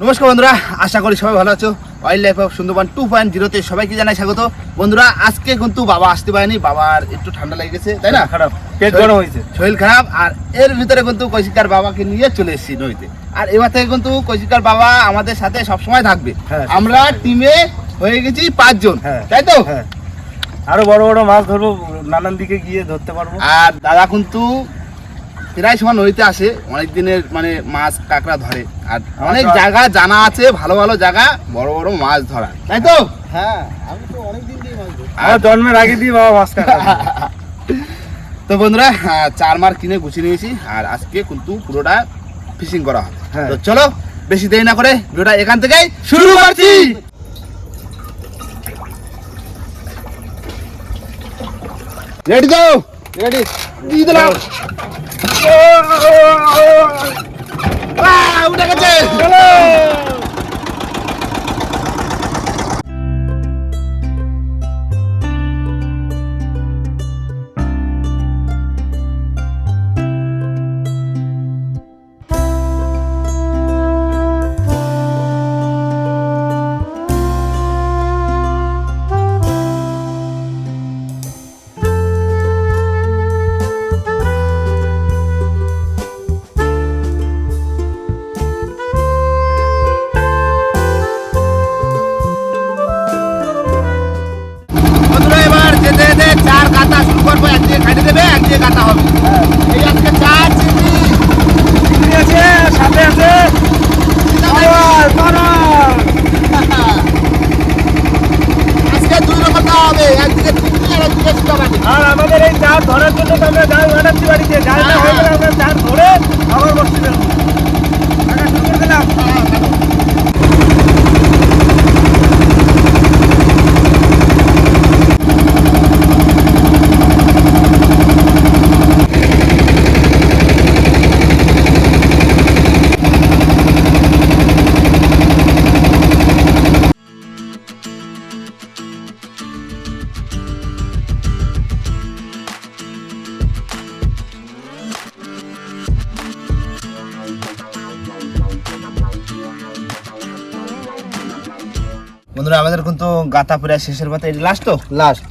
নমস্কার বন্ধুরা আশা করি সবাই ভালো আছো wildlife of Sundarban two point জিরোতে সবাইকে জানাই স্বাগত বন্ধুরা আজকে কিন্তু বাবা আসতে পারেনি বাবার একটু ঠান্ডা লেগে গেছে তাই না খারাপ পেট গরম হয়েছে শরীর খারাপ আর এর ভিতরে কিন্তু কৈশিকার বাবাকে নিয়ে চলে এসেছি নদীতে আর এবার থেকে কিন্তু কৈশিকার বাবা আমাদের সাথে সবসময় থাকবে আমরা টিমে হয়ে গেছি পাঁচজন। তাই তো আরও বড় বড় মাছ ধরবো নানান দিকে গিয়ে ধরতে পারব। আর দাদা কিন্তু প্রায় সময় নদীতে আসে অনেক দিনের মানে মাছ কাঁকড়া ধরে। আর অনেক আচ্ছা। জায়গা জানা আছে ভালো ভালো জায়গা বড় বড় মাছ ধরা। তাই তো? হ্যাঁ আমি তো অনেকদিন দিয়ে মাছ ধরি আমার জন্মের আগে দিয়ে বাবা মাছ কাটা তো বন্ধুরা চার মার কিনে গুছিয়ে নিয়েছি আর আজকে কিন্তু পুরোটা ফিশিং করা হবে। হ্যাঁ। তো চলো বেশি দেরি না করে ভিডিওটা এখান থেকেই শুরু করছি! রেডি তো রেডি দিয়ে দিলাম আহ, উঠে গেছে একদিকে খাইতে দেবে কাটা হবে। এই আজকে চার চিনি চিংড়ি আছে সাথে আছে। আজকে দুই রকম দেওয়া হবে একদিকে চিনি আর একদিকে সুতাবাটি আর আমাদের এই চার ধরার জন্য তো আমরা জাল বানাচ্ছি বাড়িতে জালটা হয়ে গেলে আমরা চার ধরে আবার বসতে দেবো। শুরু করে দিলাম। বন্ধুরা আমাদের কিন্তু গাতা পুরা শেষের পাতা এটা লাস্ট তো? লাস্ট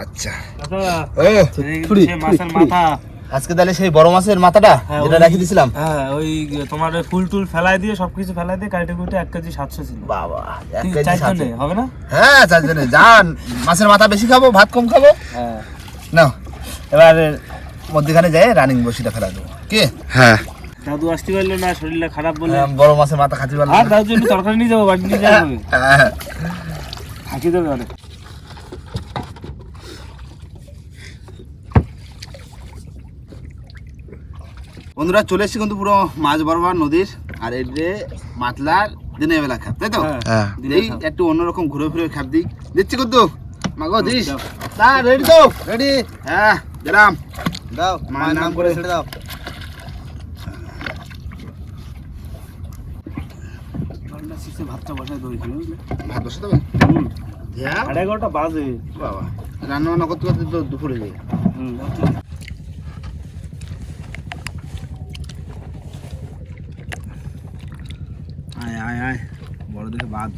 আচ্ছা। ও। মাথা। আজকে তাহলে সেই বড় মাছের মাথাটা হ্যাঁ, যেটা রেখে দিয়েছিলাম হ্যাঁ ওই তোমার ফুল টুল ফেলাই দিয়ে সবকিছু ফেলাই দিয়ে কাইটে কুইটে এক কেজি সাতশো ছিল। বাবা এক কেজি চার সাতশো। হবে না? হ্যাঁ চারজনে। যান মাছের মাথা বেশি খাব ভাত কম খাব। হ্যাঁ। না এবার মধ্যখানে যাই রানিং বসিটা ফেলা দেবো। কি? হ্যাঁ। দাদু আসতে পারল না শরীরটা খারাপ বলে। বড় মাছের মাথা খাতে পারলাম আর দাদু জন্য তরকারি নিয়ে যাব বাড়ি নিয়ে যাব। হ্যাঁ। থাকি দেবে অনেক বন্ধুরা চলে এসেছি কিন্তু পুরো মাছ বরাবর নদীর আর এই যে মাতলার দিনের বেলা খাপ তাই তো? হ্যাঁ। এই একটু অন্যরকম ঘুরে ফিরে খাপ দিই। দিচ্ছি কিন্তু মাগো দিস। তা রেডি তো? রেডি হ্যাঁ গেলাম। দাও মায়ের নাম করে ছেড়ে দাও। ভাতটা বসায় দই খেলে ভাত বসে দেবে সাড়ে এগারোটা বাজে। বাবা রান্না বান্না করতে করতে তো দুপুরে যাই হুম আয় আয় আয় বড় দেখে বাদ।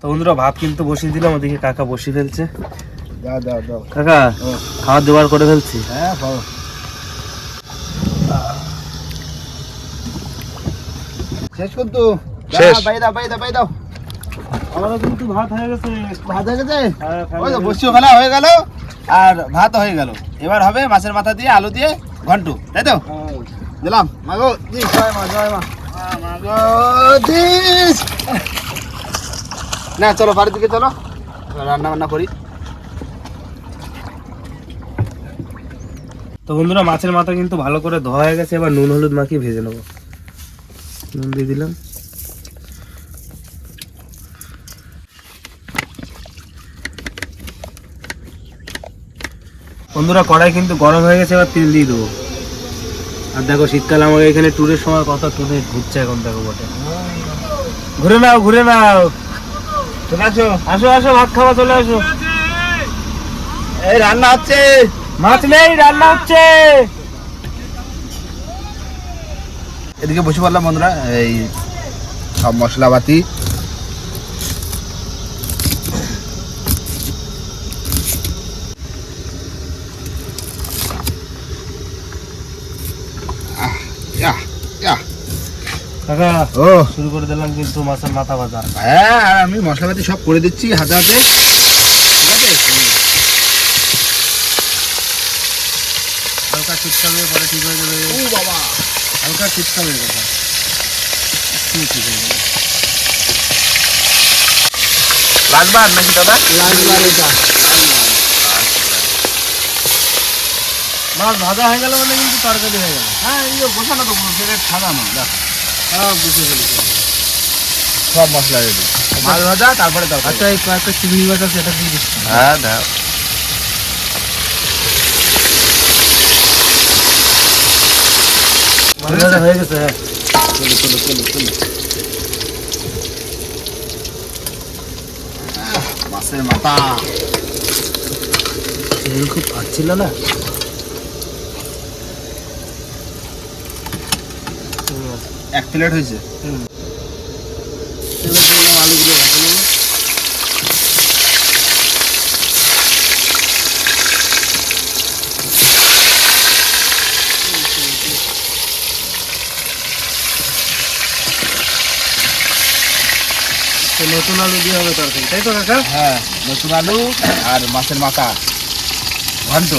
তো বন্ধুরা ভাত কিন্তু বসিয়ে দিলাম ওদিকে কাকা বসিয়ে ফেলছে। দাও দাও দাও। কাকা খাওয়ার জোগাড় করে ফেলছি। হ্যাঁ শেষ কিন্তু শেষ। আমারও ভাত হয়ে গেছে। ভাত হয়ে গেছে? ওই তো বসিও ফেলা গেল আর ভাত হয়ে গেল। এবার হবে মাছের মাথা দিয়ে আলু দিয়ে ঘন্টু তাই তো? হ্যাঁ। দিলাম। মাগো দিস। জয় মা জয় মা। মাগো দিস। না চলো বাড়ির দিকে চলো। রান্না বান্না করি। তো বন্ধুরা, মাছের মাথা কিন্তু ভালো করে ধোয়া হয়ে গেছে, এবার নুন, হলুদ মাখিয়ে ভেজে নেব। নুন দিয়ে দিলাম। বন্ধুরা, কড়াই কিন্তু গরম হয়ে গেছে, এবার তেল দিয়ে দেবো। আর দেখো, শীতকালে আমাকে এখানে ট্যুরের সময় কত ট্যুরে ঘুরছে এখন, দেখো বটে। ঘুরে নাও ঘুরে নাও। চলে আসো আসো আসো, ভাত খাওয়া, চলে আসো। এই, রান্না হচ্ছে। মাছ নেই রান্না হচ্ছে। এদিকে বসে পড়লাম বন্ধুরা এই সব মশলাপাতি। ও। শুরু করে দিলাম কিন্তু মাছের মাথা ভাজা। হ্যাঁ আমি মশলাপাতি সব করে দিচ্ছি হাতে হাতে ঠিক আছে হালকা শীতকালে পরে ঠিক হয়ে যাবে। ও বাবা। হালকা শীতকালের কথা একটু ঠিক হয়ে যাবে লাগবার নাকি দাদা? মাছ ভাজা হয়ে গেল মানে কিন্তু তরকারি হয়ে গেল। হ্যাঁ এই যে বসানো তো পুরো প্লেট সাজানো দেখ। সব বুঝে ফেলেছি সব মশলা রেডি মাছ ভাজা তারপরে আচ্ছা এই কয়েকটা চিংড়ি মাছ আছে এটা দিয়ে দিচ্ছি। হ্যাঁ দাও মাছ ভাজা হয়ে গেছে হ্যাঁ। চলো চলো চলো চলো আহ, মাছের মাথা। তেল খুব ফাটছিল না। এক প্লেট হয়েছে। হুম। এবার দিয়ে দিলাম আলুগুলো ভেজে নেব। তো নতুন আলু দিয়ে হবে তরকারি তাই তো কাকা? হ্যাঁ নতুন আলু আর মাছের মাথা। ঘন্ট।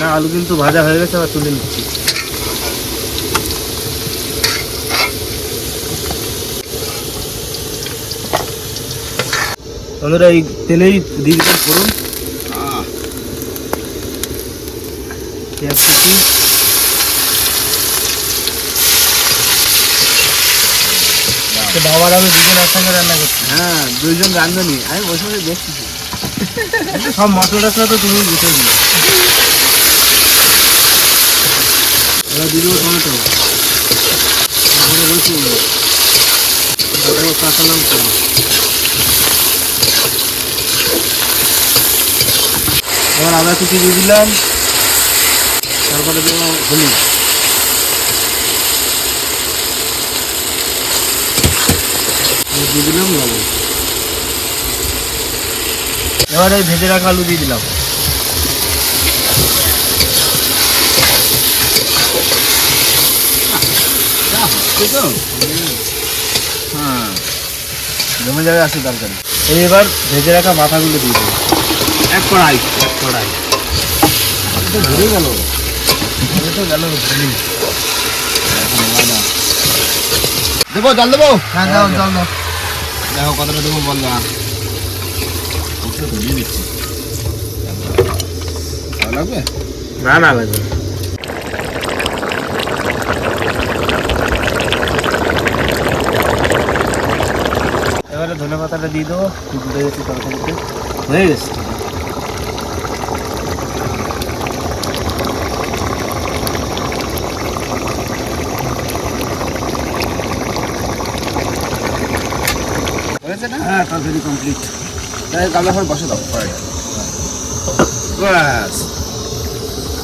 না আলু কিন্তু ভাজা হয়ে গেছে আবার তুলে নিচ্ছি। বন্ধুরা এই তেলেই দিয়ে দিলাম ফোড়ন পেঁয়াজ কুচি তো বাবার আমি দুজন একসঙ্গে রান্না করছি। হ্যাঁ দুইজন রান্ধনি। আমি বসে বসে দেখছি। সব মশলা টসলা তো তুমি বুঝে টমেটো। এখানে কাঁচা লঙ্কা। এবার আদা কুচি দিয়ে দিলাম। তারপরে হলুদ। দিয়ে দিলাম লবণ এবার এই ভেজে রাখা আলু দিয়ে দিলাম। হ্যাঁ জমে যাবে আছে তরকারি। এবার ভেজে রাখা মাথাগুলো দিয়ে দেবো এক কড়াই এক কড়াই। ঘুরে গেল। এই তো গেল ভুলি দেবো জল দেবো? হ্যাঁ দাও জল দাও। দেখো কতটা দেবো বলবা লাগবে না না লাগবে এবারে ধনে পাতাটা দিয়ে দেবো। হয়ে গেছে হয়েছে না হ্যাঁ তরকারি কমপ্লিট তাই কালো করে বসে দাও কড়াইটা ব্যাস।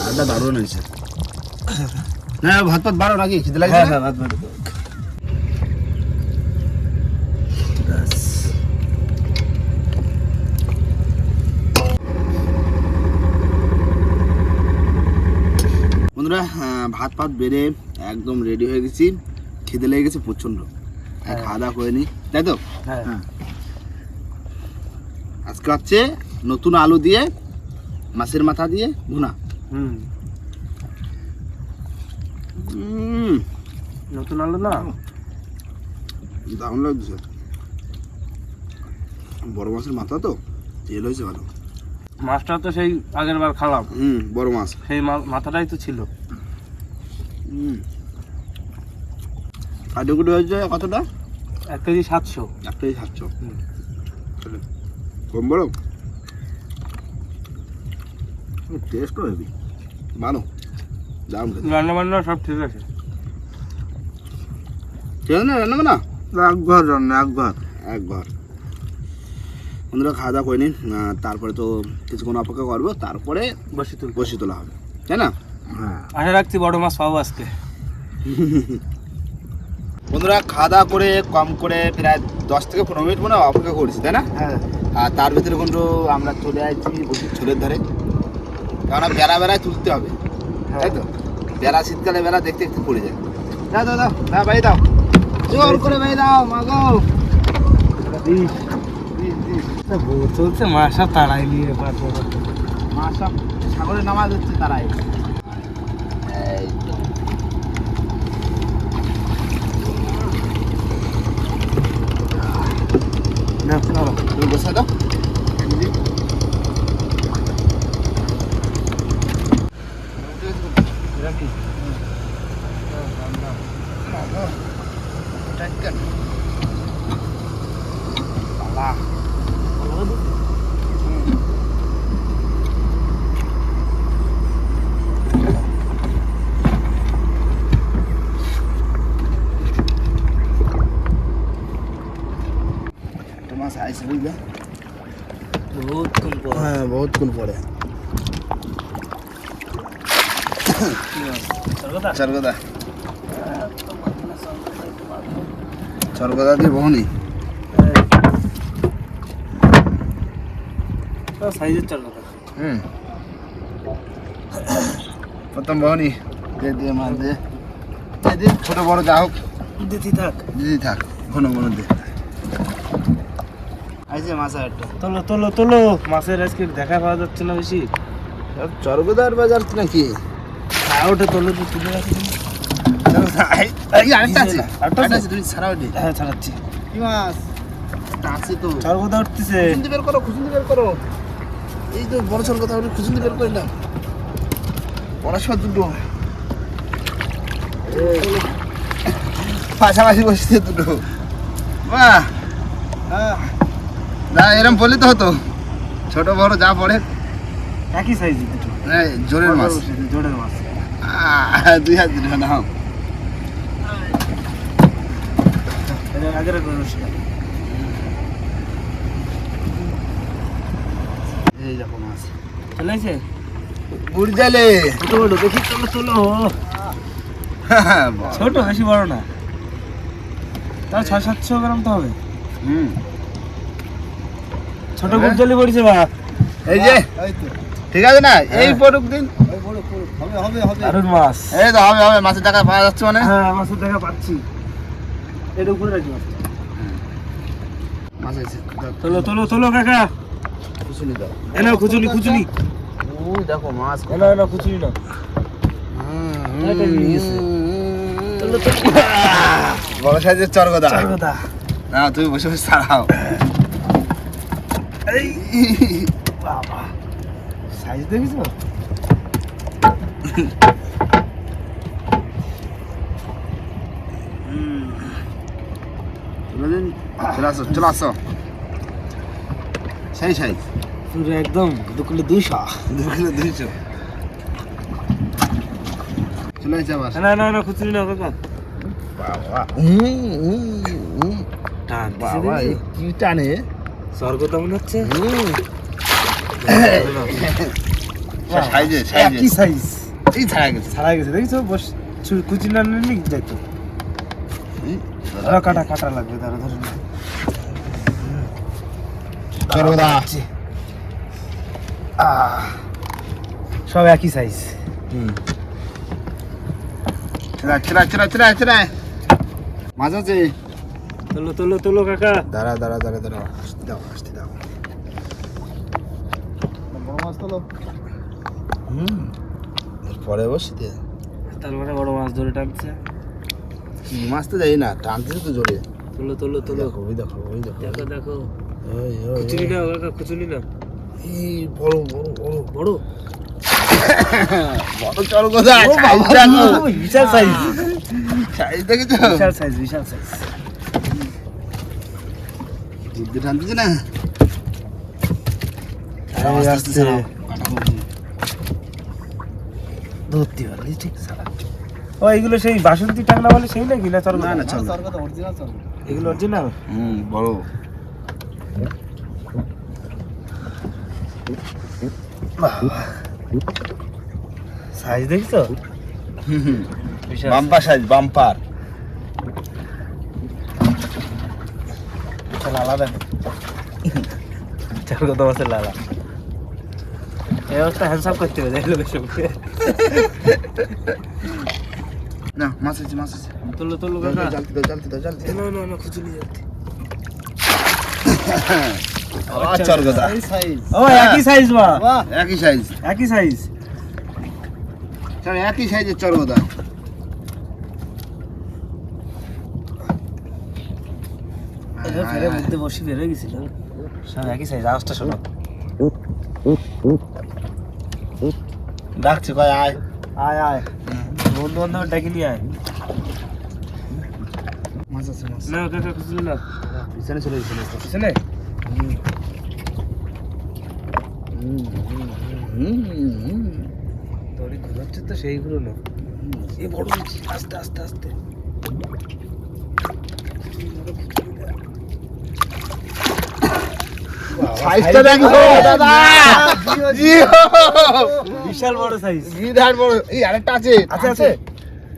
আড্ডা দারুণ হয়েছে। না ভাত ভাত বারো নাকি? খিদে লাগছে হ্যাঁ হ্যাঁ ভাত ভাত বন্ধুরা হ্যাঁ, ভাত ফাত বেড়ে একদম রেডি হয়ে গেছি। খিদে লেগে গেছে প্রচণ্ড হ্যাঁ। খাওয়া দাওয়া করে নি তাই তো? হ্যাঁ। হ্যাঁ। আজকে হচ্ছে নতুন আলু দিয়ে মাছের মাথা দিয়ে ভুনা। হুম। নতুন আলু না? দারুণ লাগছে। বড় মাছের মাথা তো তেল হয়েছে ভালো। মাছটা তো সেই আগের বার খালাম। হুম বড় মাছ। সেই মাথাটাই তো ছিল। হুম কাটিকুটি হয়েছে কতটা? এক কেজি সাতশো। এক কেজি সাতশো। হুম। চলে কম টেস্টও হেবি ভালো দারুণ খেতে রান্না বান্না সব ঠিক আছে। ঠিক আছে না রান্না না একবার রান্না একবার একবার বন্ধুরা খাওয়া দাওয়া করে নিন। তারপরে তো কিছুক্ষণ অপেক্ষা করব তারপরে বসে তুল বসি তোলা হবে। তাই না? হ্যাঁ। আশা রাখছি বড় মাছ পাবো আজকে। বন্ধুরা খাওয়া দাওয়া করে কম করে প্রায় দশ থেকে পনেরো মিনিট মনে হয় অপেক্ষা করেছি তাই না? হ্যাঁ। আর তার ভিতরে কিন্তু আমরা চলে আসছি বসির ছোলের ধারে। কেননা বেড়া বেড়ায় তুলতে হবে তাই তো? বেড়া শীতকালে বেড়া দেখতে দেখতে পড়ে যায়। দাও দাও দাও দাও ভাই দাও। জোর করে ভাই দাও মাগো। চলছে মাসা তাড়াই নিয়ে পারব মা সব সাগরে নামাজ হচ্ছে তারাই এই তো। তুমি বসে দাও আইসে বুঝলে বহুত কম পর হ্যাঁ বহুত কোন পড়ে। চরগদা? চরগদা। দিয়ে বহুনি। সাইজের চাল কথা হুম। প্রথম বহুনি। দিয়ে দিয়ে মাছ দিয়ে। দিয়ে ছোট বড় যা হোক। দিতি থাক। দিদি থাক ঘন ঘন দিয়ে আইসে মাছ একটা তোলো তোলো তোলো। মাছের আজকে দেখা পাওয়া যাচ্ছে না বেশি। চরগদার বাজার নাকি? হ্যাঁ ওটা তোলো তো তুলে রাখি। আরেকটা আছে। আরেকটা আছে? তুমি ছাড়াও দি। হ্যাঁ ছাড়াচ্ছি। কি মাছ? আছে তো। উঠতেছে। খুঁজুন্দি বের করো খুঁজুন্দি বের করো। এই তো বড় কথা বলে খুঁজুন্দি বের করে নাও। পড়াশোনা দুটো পাশাপাশি বসছে দুটো। বাহ। না এরম বললে তো হতো। ছোট বড় যা পড়ে। একই সাইজ এই জোরের মাছ। জোরের মাছ। দুই হাত এটা আগের এই দেখো মাছ। চলে আসে বুড়ি জালে। ছোট বড় দেখি তোলো তোলো ছোট বেশি বড় না। তাও ছয় সাতশো গ্রাম তো হবে। হুম। ছোট? গুজলি পড়েছে বা এই যে ঠিক আছে না? এই পড়ুক দিন। দারুণ মাছ। এই তো হবে হবে মাছের টাকা পাওয়া যাচ্ছে মানে। হ্যাঁ মাছের দেখা পাচ্ছি। এটা উপরে রাখি মাছ তোলো তোলো তোলো কাকা। দাও। এনাও ওই দেখো মাছ এনাও এনাও বড় সাইজের চরগদা। চার কথা না তুমি বসে বসে ছাড়াও। এই বাবা সাইজ দেখিস দিন চলে আসো চলে আসো। সেই সাইজ পুরো একদম দুকুলে দুইশো। দু কিলো দুইশো। চলে আসছে আবার। না না না খুচুনি না কাকা। বাবা। টান বাবা কি টানে? স্বর্গ তো মনে হচ্ছে সাইজে সাইজ। এই ছাড়া গেছে। ছাড়া গেছে। দেখিস বস কুচি না নিলি যাইতো ধরো কাটা কাটা লাগবে ধরো ধরো চরগদা আহ, সব একই সাইজ চলা তোলো তোলো তোলো কাকা। দাঁড়া দাঁড়া দাঁড়া দাঁড়া। দাও আসতে দাও। বড় মাছ তোলো হুম পরে বসতে তার মানে বড় মাছ ধরে টানছে। মাছ তো যাই না টানতে তো জোরে। তোলো তোলো তোলো। দেখো ওই দেখো ওই দেখো। দেখো দেখো। ওই না কাকা খুচুনি না। এই বড় বড় বড়। বড়? বড় চল কথা বিশাল সাইজ সাইজ দেখেছ? বিশাল সাইজ বিশাল সাইজ টানতেছে না। ধরতে পারলি ঠিক সারা। ও এইগুলো সেই বাসন্তী টাংলা বলে সেই নাকি না না না চল এগুলো অরিজিনাল হুম বড়। সাইজ দেখছ? Bumper size bumper. আলাদা চার কত বছর লালা। এই অবস্থা হ্যান্ডসাপ করতে হবে দেখল সবকে না মাছ আছে মাছ আছে। তুলো তুলো কাকা। জ্বালতে দাও জ্বালতে দাও জ্বালতে না না না খুচুলি যাচ্ছে। আচ্ছা কথা। ও একই সাইজ বা একই সাইজ একই সাইজ স্যার একই সাইজের চরগদা ফেরে মধ্যে বসে বের হয়ে গেছিল। সব একই সাইজ আওয়াজটা শোনো। ডাকছে কয় আয়। আয় আয়। বন্ধু বান্ধব ডাকি নিয়ে আয়। মাছ আছে মাছ। না কাকা খুচুলি না। পিছনে চলে গেছিল পিছনে? তোরই ঘুরাচ্ছে তো সেই ঘুরো না। এ বড় আস্তে আস্তে আস্তে। সাইজটা দেখো। দাদা। বিশাল বড় সাইজ বিরাট বড়। এই আরেকটা আছে। আছে আছে।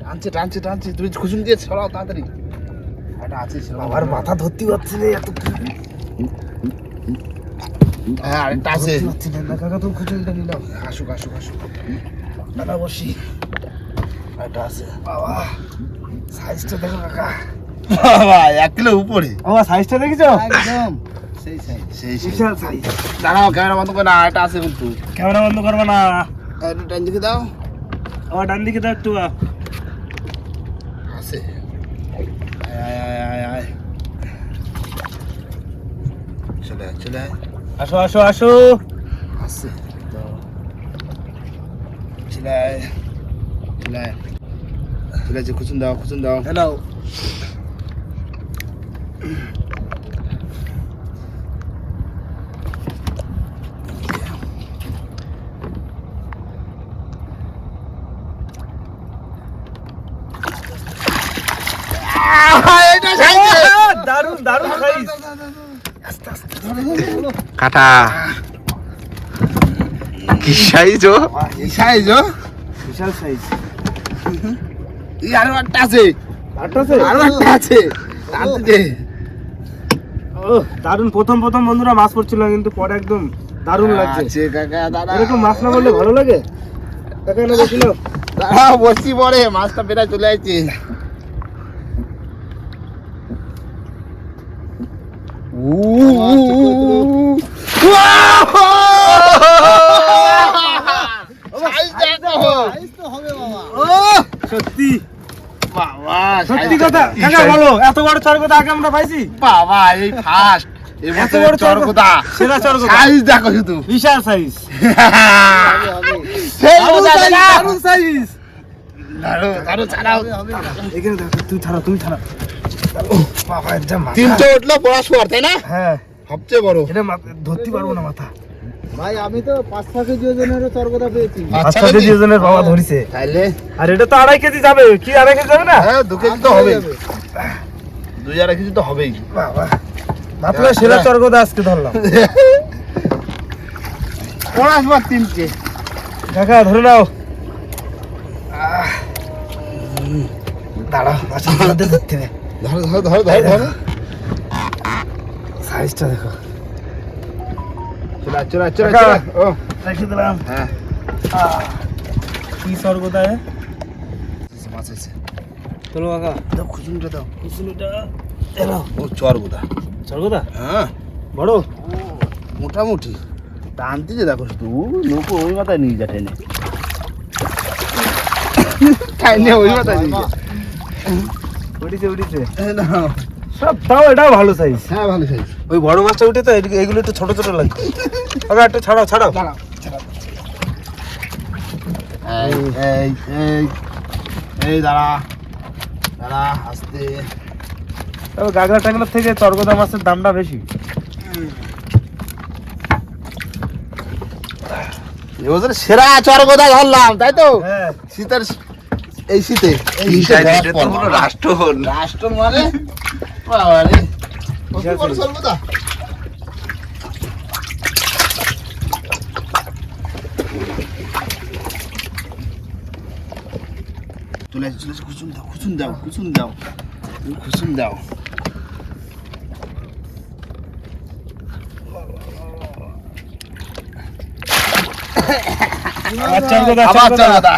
টানছে টানছে টানছে। তুমি খুশুন দিয়ে ছড়াও তাড়াতাড়ি। একটা আছে। আমার মাথা ধরতে পারছি না এত হ্যাঁ আরেকটা আছে। কাকা নিলাম আসুক আসুক আসুক। দাদা বসি। একটা আছে। বাবা সাইজটা দেখো কাকা। বাবা এক কিলো উপরে। বাবা সাইজটা দেখেছ? একদম। বিশাল সাইজ দাঁড়াও ক্যামেরা বন্ধ করে না এটা আছে কিন্তু। ক্যামেরা বন্ধ করবে না। টাইম দিকে দাও। আমার ডান দিকে দাও একটু আছে। চলে আয় চলে আয়। আসো আসো আসো। আছে। চলে আয় চলে চলে আছে খুচুন দাও খুচুন দাও। হ্যালো এটা সাইজে দারুণ দারুণ সাইজ। কাটা। কি সাইজ ও? সাইজ ও? বিশাল সাইজ। এই আরও একটা আছে। আটটা আছে? আরও একটা আছে। টানতে দে। দারুণ প্রথম প্রথম বন্ধুরা মাছ পড়ছিল কিন্তু পরে একদম দারুণ লাগছে। আছে কাকা দাদা এরকম মাছ না বললে ভালো লাগে? কাকা না বসিল। দাঁড়া বসি পরে। মাছটা বেড়া চলে আসছে। সত্যি। বাবা সত্যি কথা। কাকা বলো এত বড় চর কথা আগে আমরা পাইছি? বাবা এই ফার্স্ট এত বড় চর কথা। সেরা চর সাইজ দেখো শুধু। বিশাল সাইজ। সেই দারুণ সাইজ দারু দারু ছাড়াও। এখানে দেখো তুই ছাড়া তুমি ছাড়া তিনটে উঠল পড়াশোনার তাই না? হ্যাঁ। সবচেয়ে বড়। এটা মাথা- ধরতে পারব না মাথা। ভাই আমি তো পাঁচ ছয় কেজি ওজনেরও চর্বতা পেয়েছি। কেজি ওজনের বাবা ধরিছে। তাইলে? আর এটা তো আড়াই কেজি যাবে। কি আড়াই কেজি যাবে না? হ্যাঁ দু কেজি তো হবেই। দুই আড়াই কেজি তো হবেই। বাবা। মাত্র সেরা চর্গদা আজকে ধরলাম। পড়াশোনার তিনটে। কাকা ধরে নাও। দাঁড়াও আচ্ছা ধরতে ধরতে নে ধরো ধরো ধরো ধরো ধরো। সাইজটা দেখো। চলে চলে চলে। চলে। ও। রেখে দিলাম। হ্যাঁ। কি স্বর্গদা মাছ আছে চলো কাকা। দাও খুচুনিটা দাও। কুসুলিটা এলো। ও চর গোদা স্বর্গদা হ্যাঁ। বড়? মোটামুটি। টানতে যে দেখো শুধু নৌকো ওই মাথায় নিয়ে যা টেনে। টাইনে ওই মাথায় নিয়ে যা উঠিছে উঠিছে। সব তাও এটাও ভালো সাইজ হ্যাঁ ভালো সাইজ ওই বড় মাছটা উঠে তো এগুলো একটু ছোট ছোট লাগে। কাকা একটু ছাড়াও ছাড়াও। এই এই এই এই দাঁড়া। দাঁড়া আস্তে। তবে গাগরা টাগলার থেকে চর্গদা মাছের দামটা বেশি। এবছর সেরা চর গোদা ধরলাম তাই তো? হ্যাঁ। শীতের এই শীতে? এই শীতে রাষ্ট্র রাষ্ট্র মানে? বাবা রে কত বড় সর্বদা চলে আসে চলে আসে। দাও দাও দাও। দাও। আচ্ছা আচ্ছা হবে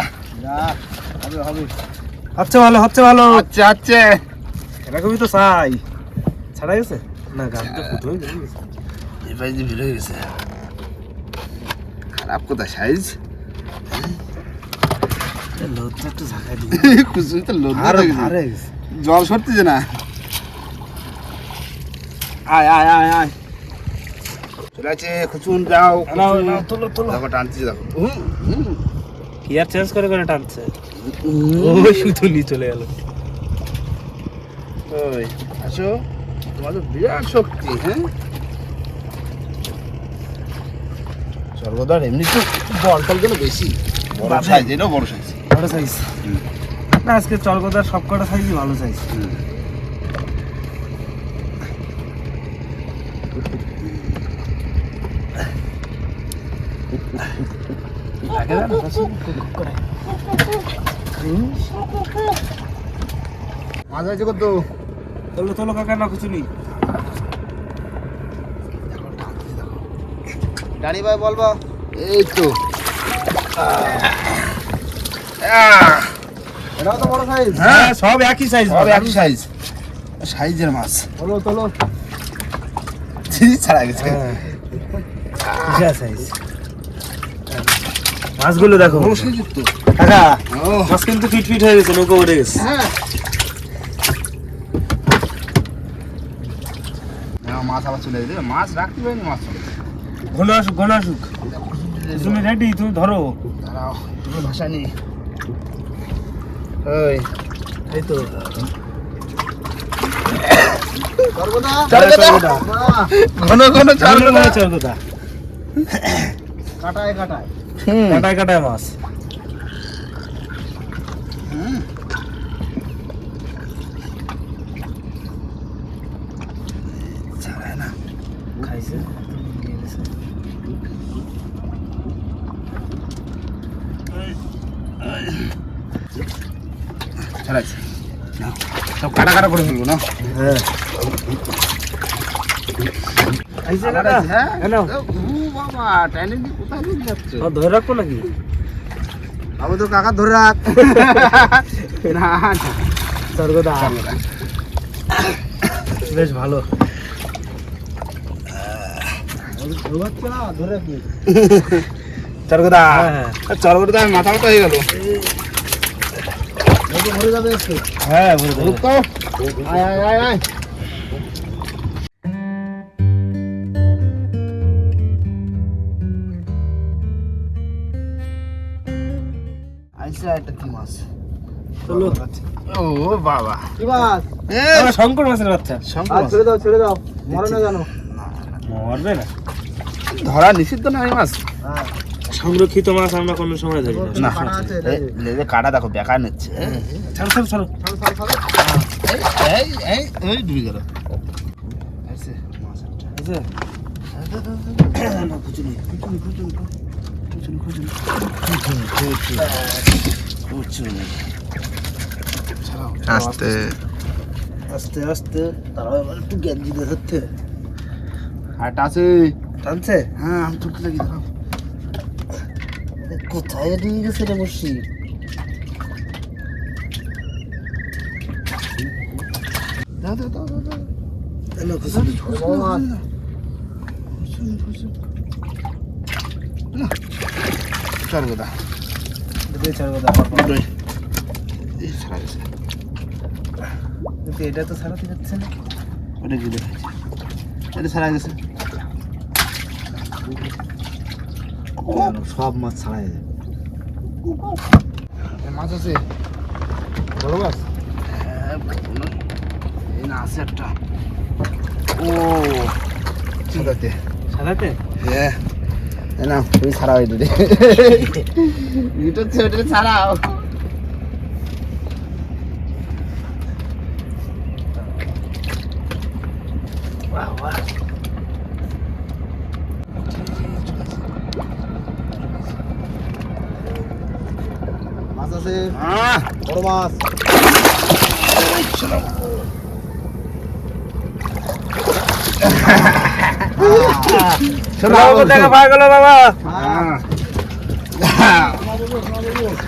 হচ্ছে ভালো হচ্ছে ভালো। আচ্ছা আচ্ছা এরকমই তো চাই। ছাড়া গেছে? না গাছ তো ফুটো হয়ে গেছে। এবার যে ভিড় হয়ে গেছে। খারাপ কথা সাইজ। লোদটা একটু ঝাঁকাই দিই কুসুম তো লোড আর গেছে। জল সরতেছে না। আয় আয় আয় আয়। চলে আছে খুচুন নাও তোলো তোলো। দেখো টানতেছি দেখো। হুম, হুম। কি আর চেঞ্জ করে করে টানছে? ওই সুতুলি চলে গেল ওই আসো তোমাদের বিরাট শক্তি হ্যাঁ সর্বদার এমনি তো বল টল বেশি বড় সাইজ এটাও বড় সাইজ বড় সাইজ না আজকে চলগদার সব কটা সাইজই ভালো সাইজ মাছ আছে কত তোলো তোলো কাকা না কিছু নেই ডানি ভাই বলব এই তো এটাও তো বড় সাইজ হ্যাঁ সব একই সাইজ সব একই সাইজ সাইজের মাছ তোলো তোলো জিনিস ছাড়া গেছে বিশাল সাইজ মাছগুলো দেখো কাকা ও মাছ কিন্তু ফিট ফিট হয়ে গেছে নৌকো উঠে গেছে। হ্যাঁ। মাছ আবার চলে গেছে মাছ রাখতে পারিনি মাছ। ঘন আসুক ঘন আসুক। তুমি রেডি তুমি ধরো। দাঁড়াও তুমি ভাষা নেই। ওই এই তো। ঘন ঘন কাটায় কাটায়। কাটায় কাটায় মাছ। ছাড়াইছে সব কাটা কাটা করে ফেলব না? হ্যাঁ? ধরে রাখব নাকি? বাবু তো কাকা ধরে রাখ। না। স্বর্গদা। বেশ ভালো। চরগদা চরগদা মাথা হয়ে গেল। ভরে যাবে একটু। হ্যাঁ ভরে দেবো। তো আয় আয় আয় আয়। আইসা একটা কি মাছ? চলো। ও বাবা। কি মাছ? এ! শঙ্কর মাছের বাচ্চা। শঙ্কর ছেড়ে দাও ছেড়ে দাও। মরে না জানো মরবে না। ধরা নিষিদ্ধ না এই মাছ? সংরক্ষিত মাছ আমরা কোনো সময় ধরি না। লেজে কাটা দেখো বেকার নিচ্ছে। ছাড়ো ছাড়ো ছাড়ো ছাড়ো, ছাড়ো, ছাড়ো। এই ডুবে গেল আস্তে। আস্তে আস্তে এবার একটু গেঞ্জি দিয়ে ধরতে। হাট আছে টানছে? হ্যাঁ আমি তুলতে লাগি দাঁড়াও। কোথায় নিয়ে গেছে রে বসি দাও দাও দাও দাও দাও। এলো খুশি বড় মাছ খুচুনি খুচুনি না চল গোদা দিয়ে ছাড়বো তারপর দুটোই এই ছাড়া গেছে কিন্তু এটা তো ছাড়াতে যাচ্ছে না। ওটা কি দেখাচ্ছে। এটা ছাড়া গেছে। সব মাছ ছাড়াই যায় মাছ আছে? বড় মাছ? হ্যাঁ, এই না আছে একটা। ও ঠিক আছে ছাড়াতে হ্যাঁ নাও তুমি ছাড়াও এটা রে এটা ওটা ছাড়াও। মাছ আছে আহ, বড় মাছ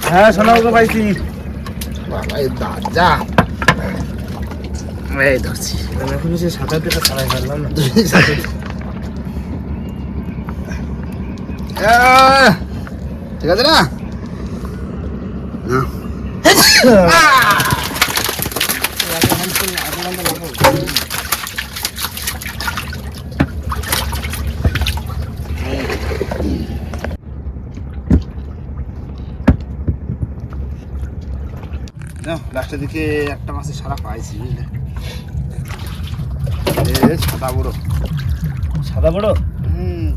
হ্যাঁ বাবু পাইছি বাবা, এই দাজা। এই ধরছি। এখন সে সাঁতার পেটা ছাড়াই পারলাম না ঠিক আছে না। লাস্টের দিকে একটা মাছের সারা পাইছি বুঝলে? ছাতা বড়। সাদা বড়? হুম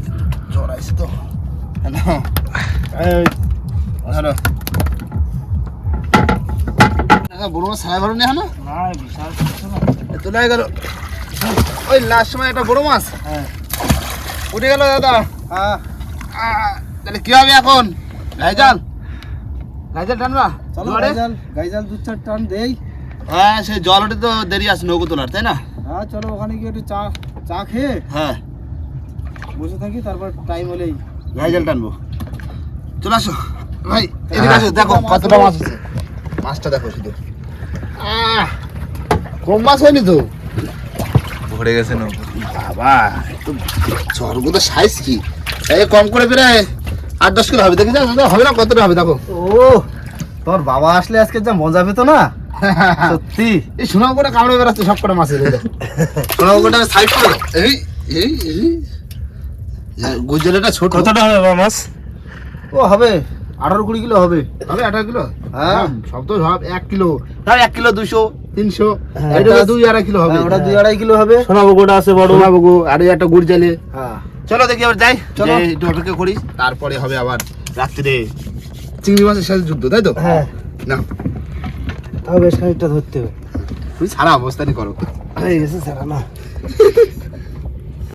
জড়াইছে তো। নাও, এই, ধরো বড় মাছ সারা বড় নেই না। না বিশাল তোলা গেল ওই লাস্ট সময় একটা বড় মাছ। হ্যাঁ। উঠে গেল দাদা। হ্যাঁ। তাহলে কি হবে এখন? টানবা চলো দু চার টান দেই। হ্যাঁ সে জল ওঠে তো দেরি আছে নৌকো তোলার তাই না? হ্যাঁ চলো ওখানে গিয়ে একটু চা চা খেয়ে হ্যাঁ। বসে থাকি তারপর টাইম হলেই। গাইজাল টানবো। চলে আসো। ভাই এদিকে আসো দেখো কতটা মাছ আছে। মাছটা দেখো শুধু। আহ, কম মাছ হয়নি তো? ভরে গেছে নৌকো বাবা একটু চরগুলো সাইজ কি? এই কম করে প্রায় আট দশ কিলো হবে। দেখি যাও দাদা, হবে না কতটা হবে দেখো। ও তোর বাবা আসলে আজকে যা মজা পেতো না? সত্যি। এই সোনাও করে কামড়ে বেড়াচ্ছে সব কটা মাছের সোনাও কোটা সাইড করে এই এই। এই গুজরাটা ছোট। কতটা হবে বাবা মাছ? ও হবে। আঠারো কুড়ি কিলো হবে। হবে আঠারো কিলো? হ্যাঁ। সব তো সব এক কিলো। তাও এক কিলো দুশো। তিনশো। হ্যাঁ, এটা দুই আড়াই কিলো হবে। হ্যাঁ, ওটা দুই আড়াই কিলো হবে। সোনা বগুড়া আছে বড়। সোনা বাবু আর একটা গুড় জালে হ্যাঁ। চলো দেখি আবার যাই। চলো। একটু অপেক্ষা করি তারপরে হবে আবার রাত্রে চিংড়ি মাছের সাথে যুদ্ধ তাই তো? হ্যাঁ। না। তাও বেশ খানিকটা ধরতে হবে। তুমি সারা অবস্থানই করো। হয়ে গেছে স্যার না।